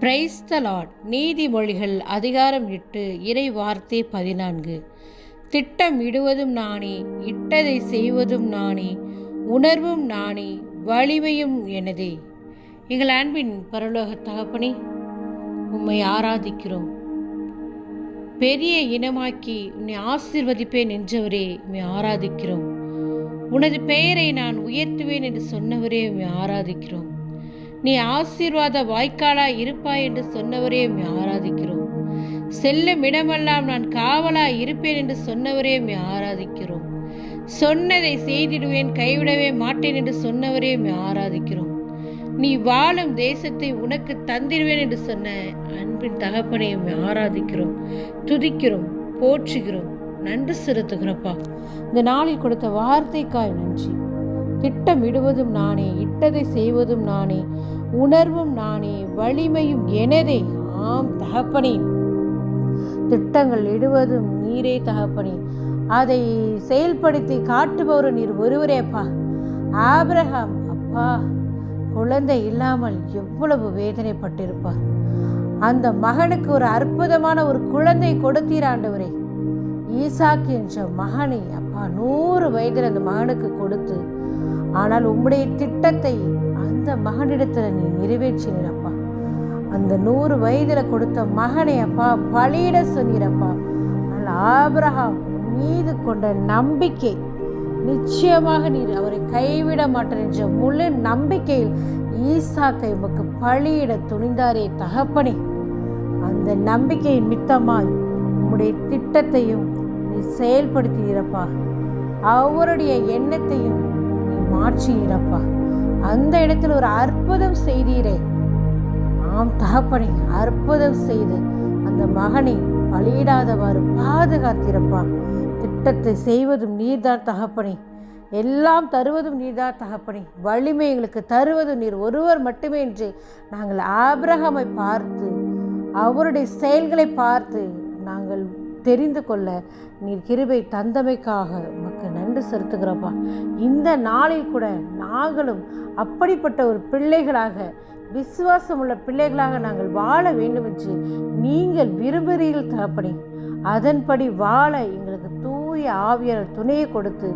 Praise the Lord நீதிமொழிகள் அதிகாரம் எட்டு இறை வார்த்தை பதினான்கு. திட்டம் இடுவதும் நானே இட்டதை செய்வதும் நானே உணர்வும் நானே வலிமையும் எனதே. எங்கள் அன்பின் பரலோக தகப்பனே உம்மை ஆராதிக்கிறோம். பெரிய இனமாக்கி உன்னை ஆசிர்வதிப்பேன் என்றவரே உம்மை ஆராதிக்கிறோம். உனது பெயரை நான் உயர்த்துவேன் என்று சொன்னவரே உம்மை ஆராதிக்கிறோம். நீ ஆசீர்வாத வாய்க்காலாய் இருப்பாய் என்று சொன்னவரே ஆராதிக்கிறோம். செல்லும் இடமெல்லாம் நான் காவலாய் இருப்பேன் என்று சொன்னவரே ஆராதிக்கிறோம். சொன்னதை செய்திடுவேன் கைவிடவே மாட்டேன் என்று சொன்னவரே ஆராதிக்கிறோம். நீ வாழும் தேசத்தை உனக்கு தந்திடுவேன் என்று சொன்ன அன்பின் தகப்பனையும் ஆராதிக்கிறோம். துதிக்கிறோம் போற்றுகிறோம். நன்றி செலுத்துகிறப்பா. இந்த நாளில் கொடுத்த வார்த்தைக்காய் நன்றி. திட்டமிடுவதும் நானே. இட்டதை செய்வதும் நானே உணர்வும் நானே வலிமையும் எனதே ஆம் தகப்பனே திட்டங்கள் இடுவதும் நீரே தகப்பனே. அதை செயல்படுத்தி காட்டுபவர் நீர் ஒருவரேப்பா ஆபிரகாம் அப்பா குழந்தை இல்லாமல் எவ்வளவு வேதனைப்பட்டிருப்பார். அந்த மகனுக்கு ஒரு அற்புதமான ஒரு குழந்தை கொடுத்தீர் ஆண்டவரே. ஈசாக்கு என்ற மகனை அப்பா நூறு வயதில் அந்த மகனுக்கு கொடுத்து ஆனால் உம்முடைய திட்டத்தை அந்த மகனிடத்தில் நீ நிறைவேற்றினப்பா அந்த நூறு வயதில் கொடுத்த மகனை அப்பா பலியிட சொன்னீரப்பா. ஆனால் ஆபிரகாம் மீது கொண்ட நம்பிக்கை நிச்சயமாக நீர் அவரை கைவிட மாட்டேன் என்ற முழு நம்பிக்கையில் ஈசாக்கை உமக்கு பழியிட துணிந்தாரே தகப்பனே. அந்த நம்பிக்கையின் மித்தமாய் உம்முடைய திட்டத்தையும் நீ செயல்படுத்தியிருப்பா அவருடைய எண்ணத்தையும் மாற்றியிடப்பா அந்த இடத்தில் ஒரு அற்புதம் செய்தீரே. ஆம் தகப்பனை அற்புதம் செய்து அந்த மகனை பலியிடாதவாறு பாதுகாத்திருப்பா. திட்டத்தை செய்வதும் நீர்தான் தகப்பனை. எல்லாம் தருவதும் நீர்தான் தகப்பனை. வலிமை எங்களுக்கு தருவதும் நீர். ஒருவர் மட்டுமே என்று நாங்கள் ஆபிரகமை பார்த்து அவருடைய செயல்களை பார்த்து தெரிந்து கொள்ள நீர் கிருபை தந்தமைக்காக உமக்கு நன்றி செலுத்துகிறப்பா. இந்த நாளில் கூட நாங்களும் அப்படிப்பட்ட ஒரு பிள்ளைகளாக விசுவாசம் உள்ள பிள்ளைகளாக நாங்கள் வாழ வேண்டும் என்று நீங்கள் விரும்புகிறீர்கள் தரப்படி அதன்படி வாழ எங்களுக்கு தூய ஆவியர் துணையை கொடுத்து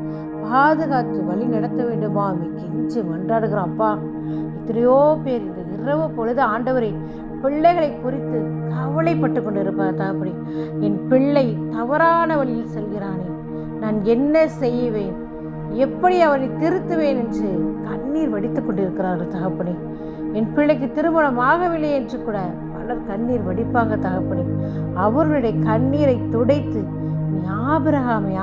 பாதுகாத்து வழி நடத்த வேண்டுமா? கெஞ்சி மன்றாடுகிறோம் அப்பா. எத்தனையோ பேர் இந்த இரவு பொழுது ஆண்டவரை பிள்ளைகளை குறித்து கவலைப்பட்டு கொண்டிருப்பார் தகப்படி என் பிள்ளை தவறான வழியில் செல்கிறானே. நான் என்ன செய்வேன்? எப்படி அவனை திருத்துவேன் என்று கண்ணீர் வடித்துக் கொண்டிருக்கிறார்கள் தகப்பனே என் பிள்ளைக்கு திருமணம் ஆகவில்லை என்று கூட பலர் கண்ணீர் வடிப்பாங்க தகப்பனே அவர்களுடைய கண்ணீரை துடைத்து நீ ஆபிரகாமை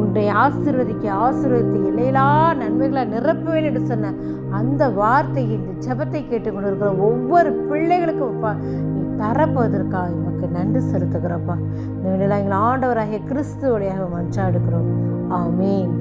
உன்னை ஆசீர்வதிக்க ஆசீர்வதித்து எல்லையிலா நன்மைகளை நிரப்புவேன் என்று சொன்ன அந்த வார்த்தையை இந்த ஜெபத்தை கேட்டுக்கொண்டிருக்கிற ஒவ்வொரு பிள்ளைகளுக்கும் அப்பா நீ தரப்போவதற்காக எமக்கு நன்றி செலுத்துகிறப்பா இந்த வேளையில் எங்கள் ஆண்டவராகிய கிறிஸ்துவோடையாக மன்றாடுகிறோம். ஆமேன்.